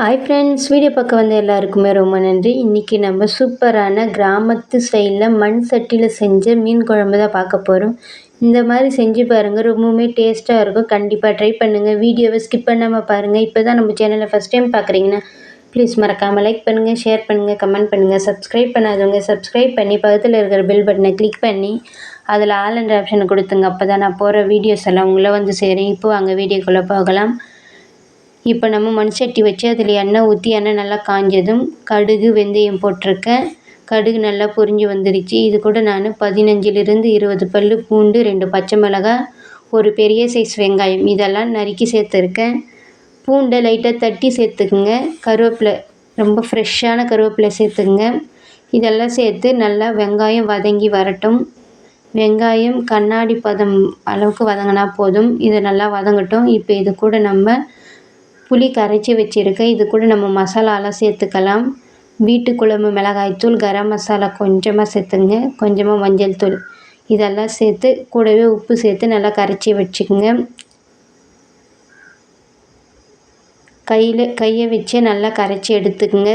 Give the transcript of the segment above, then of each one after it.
Hi friends video பார்க்க வந்த எல்லாருக்குமே ரொம்ப நன்றி. இன்றைக்கி நம்ம சூப்பரான கிராமத்து ஸ்டைலில் மண் சட்டியில் செஞ்ச மீன் குழம்பு தான் பார்க்க போகிறோம் இந்த மாதிரி செஞ்சு பாருங்கள் ரொம்பவுமே டேஸ்ட்டாக இருக்கும். கண்டிப்பாக ட்ரை பண்ணுங்கள் வீடியோவை ஸ்கிப் பண்ணாமல் பாருங்கள் இப்போ தான் நம்ம சேனலை ஃபஸ்ட் டைம் பார்க்குறீங்கன்னா ப்ளீஸ் மறக்காமல் லைக் பண்ணுங்கள் ஷேர் பண்ணுங்கள் கமெண்ட் பண்ணுங்கள் சப்ஸ்கிரைப் பண்ணாதவங்க சப்ஸ்கிரைப் பண்ணி பக்கத்தில் இருக்கிற பெல் பட்டனை கிளிக் பண்ணி அதில் ஆல் அண்ட் ஆப்ஷனை கொடுத்துங்க. அப்போ தான் நான் போகிற வீடியோஸ் எல்லாம் உங்களை வந்து சேரேன் இப்போ அங்கே வீடியோக்குள்ளே போகலாம். இப்போ நம்ம மண் சட்டி வச்சு அதில் எண்ணெய் ஊற்றி எண்ணெய் நல்லா காஞ்சதும் கடுகு வெந்தயம் போட்டிருக்கேன். கடுகு நல்லா பொரிஞ்சு வந்துடுச்சு இது கூட நான் பதினஞ்சிலிருந்து இருபது பல் பூண்டு ரெண்டு பச்சை மிளகாய் ஒரு பெரிய சைஸ் வெங்காயம் இதெல்லாம் நறுக்கி சேர்த்துருக்கேன். பூண்டை லைட்டாக தட்டி சேர்த்துக்குங்க. கருவேப்பிலை ரொம்ப ஃப்ரெஷ்ஷான கருவேப்பிலை சேர்த்துக்குங்க. இதெல்லாம் சேர்த்து நல்லா வெங்காயம் வதங்கி வரட்டும். வெங்காயம் கண்ணாடி பதம் அளவுக்கு வதங்கினா போதும். இதை நல்லா வதங்கட்டும். இப்போ இது கூட நம்ம புளி கரைச்சி வச்சுருக்கேன் இது கூட நம்ம மசாலாலாம் சேர்த்துக்கலாம். வீட்டு குழம்பு மிளகாய்த்தூள் கரம் மசாலா கொஞ்சமாக சேர்த்துங்க. கொஞ்சமாக மஞ்சள் தூள். இதெல்லாம் சேர்த்து கூடவே உப்பு சேர்த்து நல்லா கரைச்சி வச்சுக்கோங்க. கையில் கையை வச்சு நல்லா கரைச்சி எடுத்துக்கோங்க.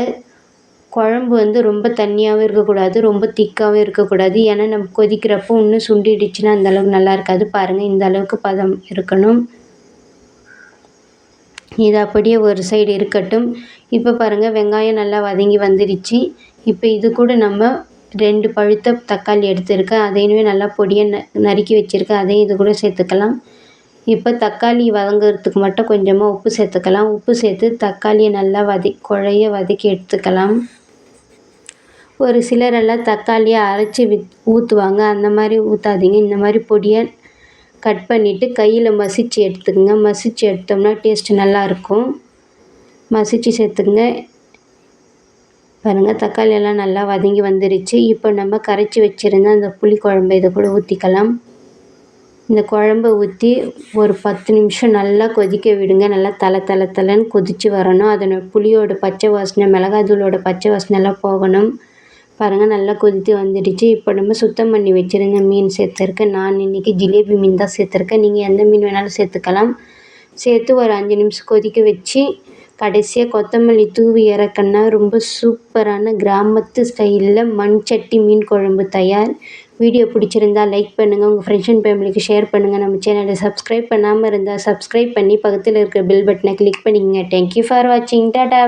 குழம்பு வந்து ரொம்ப தண்ணியாகவும் இருக்கக்கூடாது ரொம்ப திக்காகவும் இருக்கக்கூடாது. ஏன்னா நம்ம கொதிக்கிறப்போ இன்னும் சுண்டிடுச்சுன்னா அந்தளவுக்கு நல்லா இருக்காது. பாருங்கள் இந்த அளவுக்கு பதம் இருக்கணும். இது அப்படியே ஒரு சைடு இருக்கட்டும். இப்போ பாருங்கள் வெங்காயம் நல்லா வதங்கி வந்துருச்சு. இப்போ இது கூட நம்ம ரெண்டு பழுத்த தக்காளி எடுத்திருக்கேன். அதையுமே நல்லா பொடியாக ந நறுக்கி வச்சுருக்கேன். அதையும் இது கூட சேர்த்துக்கலாம். இப்போ தக்காளி வதங்குறதுக்கு மட்டும் கொஞ்சமாக உப்பு சேர்த்துக்கலாம். உப்பு சேர்த்து தக்காளியை நல்லா வதி குழைய வதக்கி எடுத்துக்கலாம். ஒரு சிலரெல்லாம் தக்காளியை அரைச்சி வித் ஊற்றுவாங்க அந்த மாதிரி ஊற்றாதீங்க இந்த மாதிரி பொடியாக கட் பண்ணிவிட்டு கையில் மசிச்சு எடுத்துக்கோங்க. மசிச்சு எடுத்தோம்னா டேஸ்ட்டு நல்லாயிருக்கும். மசிச்சு சேர்த்துக்குங்க. பாருங்கள் தக்காளி எல்லாம் நல்லா வதங்கி வந்துருச்சு. இப்போ நம்ம கரைச்சி வச்சுருந்த அந்த புளி குழம்பு இதை கூட ஊற்றிக்கலாம் இந்த குழம்ப ஊற்றி ஒரு பத்து நிமிஷம் நல்லா கொதிக்க விடுங்க. நல்லா தலை தலை தலைன்னு கொதித்து வரணும். அதனோட புளியோட பச்சை வாசனை மிளகாய் தூளோட பச்சை வாசனை எல்லாம் போகணும். பாருங்கள் நல்லா கொதித்து வந்துடுச்சு. இப்போ நம்ம சுத்தம் பண்ணி வச்சுருந்த மீன் சேர்த்துருக்கேன் நான் இன்றைக்கி ஜிலேபி மீன் தான் சேர்த்துருக்கேன். நீங்கள் எந்த மீன் வேணாலும் சேர்த்துக்கலாம். சேர்த்து ஒரு அஞ்சு நிமிஷம் கொதிக்க வச்சு கடைசியாக கொத்தமல்லி தூவி இறக்கன்னா ரொம்ப சூப்பரான கிராமத்து ஸ்டைலில் மண் சட்டி மீன் குழம்பு தயார். வீடியோ பிடிச்சிருந்தா லைக் பண்ணுங்கள் உங்கள் ஃப்ரெண்ட்ஸ் அண்ட் ஃபேமிலிக்கு ஷேர் பண்ணுங்கள் நம்ம சேனலை சப்ஸ்கிரைப் பண்ணாமல் இருந்தால் சப்ஸ்கிரைப் பண்ணி பக்கத்தில் இருக்கிற பெல் பட்டனை கிளிக் பண்ணிக்கங்க. தேங்க்யூ ஃபார் வாட்சிங் டாடா